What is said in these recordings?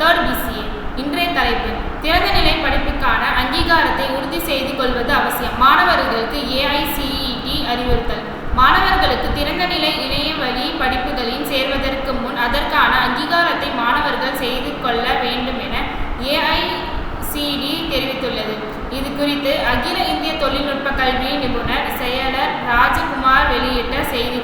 Third PCA இன்றைய தலைப்பு திறந்தநிலை படிப்புக்கான அங்கீகாரத்தை உறுதி செய்து கொள்வது அவசியம். மாணவர்களுக்கு ஏஐசிஇடி அறிவுறுத்தல். மாணவர்களுக்கு திறந்தநிலை இணைய வழி படிப்புகளில் சேர்வதற்கு முன் அதற்கான அங்கீகாரத்தை மாணவர்கள் செய்து கொள்ள வேண்டும் என ஏஐசிடி தெரிவித்துள்ளது. இது குறித்து அகில இந்திய தொழில்நுட்ப கல்வி நிபுணர் செயலர் ராஜகுமார் வெளியிட்ட செய்தி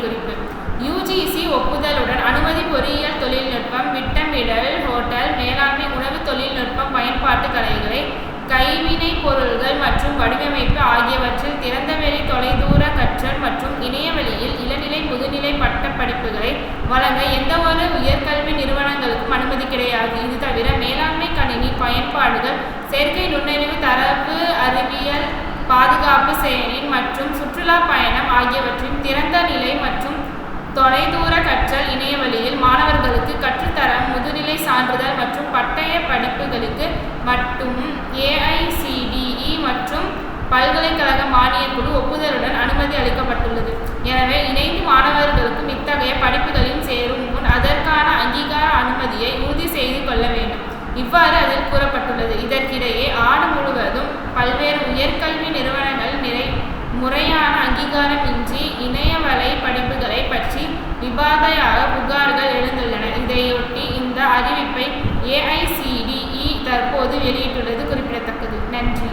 முதுநிலை படிப்புகளை வழங்க எந்தவொரு உயர்கல்வி நிறுவனங்களுக்கும் அனுமதி கிடையாது. இது தவிர மேலாண்மை கணினி பயன்பாடுகள் செயற்கை நுண்ணறிவு தரவு அறிவியல் பாதுகாப்பு செயலின் மற்றும் சுற்றுலா பயணம் ஆகியவற்றின் திறந்த நிலை மற்றும் தொலைதூர கற்றல் இணையவழியில் மாணவர்களுக்கு கற்றுத்தர முதுநிலை சான்றிதழ் மற்றும் பட்டய படிப்புகளுக்கு மட்டும் ஏஐசிடிஇ மற்றும் பல்கலைக்கழக மானியக் குழு ஒப்புதலுடன் அனுமதி விவாதையாக புகார்கள் எழுந்துள்ளன. இதையொட்டி இந்த அறிவிப்பை ஏஐசிடிஇ தற்போது வெளியிட்டுள்ளது குறிப்பிடத்தக்கது. நன்றி.